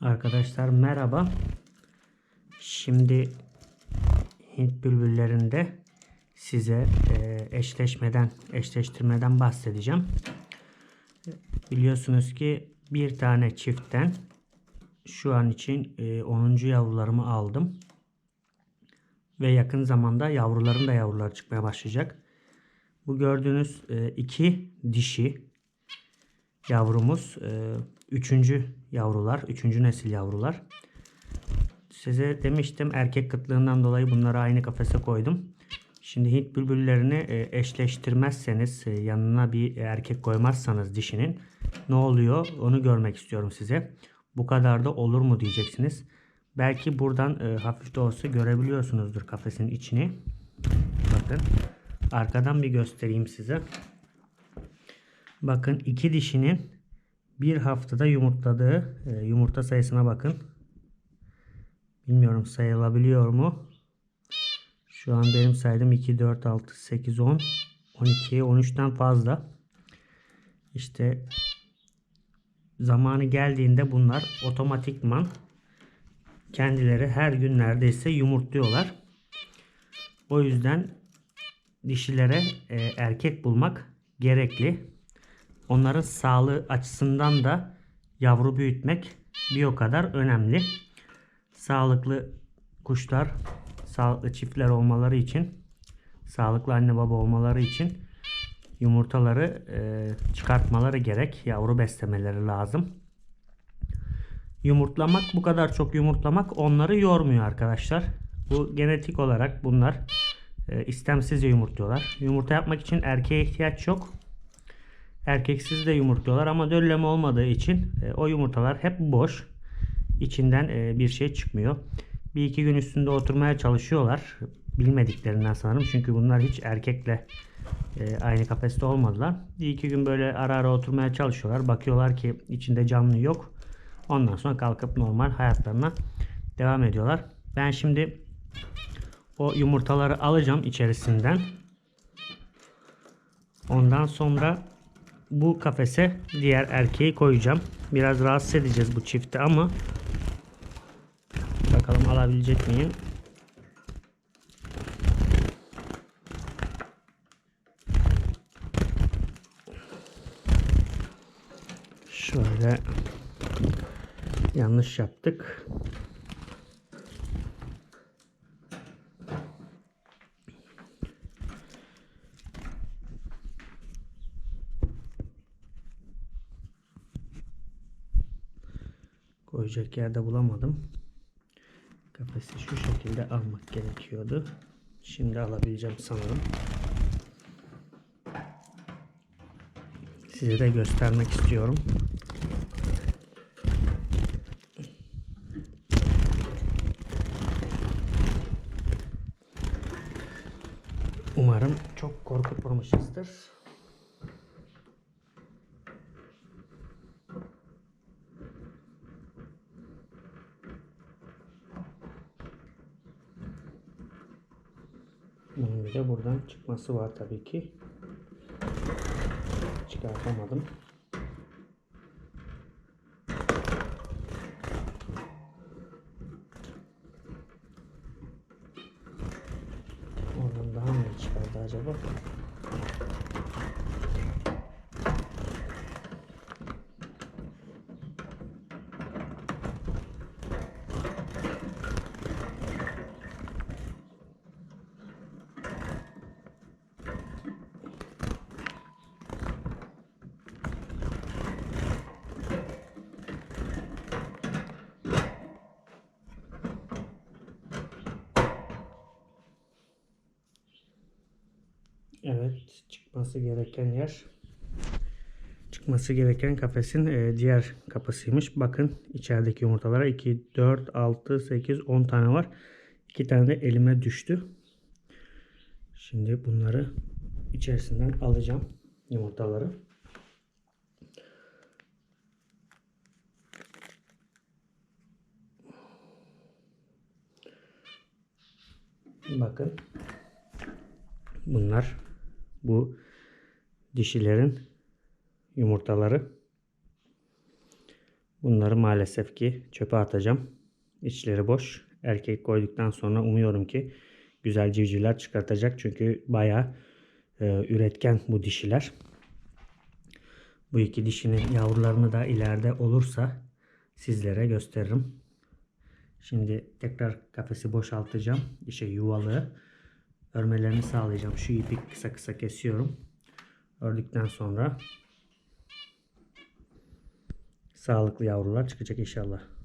Arkadaşlar merhaba. Şimdi Hint bülbüllerinde size e, eşleşmeden, eşleştirmeden bahsedeceğim. Biliyorsunuz ki bir tane çiftten şu an için e, 10. yavrularımı aldım. Ve yakın zamanda yavruların da yavrular çıkmaya başlayacak. Bu gördüğünüz e, iki dişi yavrumuz. E, üçüncü yavrular. Üçüncü nesil yavrular. Size demiştim erkek kıtlığından dolayı bunları aynı kafese koydum. Şimdi Hint bülbüllerini e, eşleştirmezseniz e, yanına bir erkek koymazsanız dişinin ne oluyor onu görmek istiyorum size. Bu kadar da olur mu diyeceksiniz. Belki buradan e, hafif de olsa görebiliyorsunuzdur kafesin içini. Bakın arkadan bir göstereyim size. Bakın iki dişinin bir haftada yumurtladığı e, yumurta sayısına bakın. Bilmiyorum sayılabiliyor mu? Şu an benim saydım 2, 4, 6, 8, 10, 12, 13'ten fazla. İşte zamanı geldiğinde bunlar otomatikman kendileri her gün neredeyse yumurtluyorlar. O yüzden dişilere e, erkek bulmak gerekli. Onların sağlığı açısından da yavru büyütmek bir o kadar önemli. Sağlıklı kuşlar, sağlıklı çiftler olmaları için, sağlıklı anne baba olmaları için yumurtaları e, çıkartmaları gerek. Yavru beslemeleri lazım. Yumurtlamak bu kadar çok yumurtlamak onları yormuyor arkadaşlar. Bu genetik olarak bunlar e, istemsizce yumurtluyorlar. Yumurta yapmak için erkeğe ihtiyaç yok. Erkeksiz de yumurtluyorlar ama dölleme olmadığı için e, o yumurtalar hep boş. İçinden e, bir şey çıkmıyor. Bir iki gün üstünde oturmaya çalışıyorlar. Bilmediklerinden sanırım. Çünkü bunlar hiç erkekle e, aynı kafeste olmadılar. Bir iki gün böyle ara ara oturmaya çalışıyorlar. Bakıyorlar ki içinde canlı yok. Ondan sonra kalkıp normal hayatlarına devam ediyorlar. Ben şimdi o yumurtaları alacağım içerisinden. Ondan sonra bu kafese diğer erkeği koyacağım. Biraz rahatsız edeceğiz bu çifti ama bakalım alabilecek miyim? Şöyle yanlış yaptık. Koyacak yerde bulamadım. Kafesi şu şekilde almak gerekiyordu. Şimdi alabileceğim sanırım. Size de göstermek istiyorum. Umarım çok korkutmamışızdır. Bunun bir buradan çıkması var tabii ki. Çıkartamadım. Oradan daha mı çıkardı acaba? Evet, çıkması gereken yer. Çıkması gereken kafesin e, diğer kapısıymış. Bakın içerideki yumurtalara 2, 4, 6, 8, 10 tane var. 2 tane de elime düştü. Şimdi bunları içerisinden alacağım yumurtaları. Bakın. Bunlar bu dişilerin yumurtaları. Bunları maalesef ki çöpe atacağım. İçleri boş. Erkek koyduktan sonra umuyorum ki güzel civcivler çıkartacak. Çünkü bayağı e, üretken bu dişiler. Bu iki dişinin yavrularını da ileride olursa sizlere gösteririm. Şimdi tekrar kafesi boşaltacağım. İşte yuvalığı. Örmelerini sağlayacağım. Şu ipi kısa kısa kesiyorum. Ördükten sonra sağlıklı yavrular çıkacak inşallah.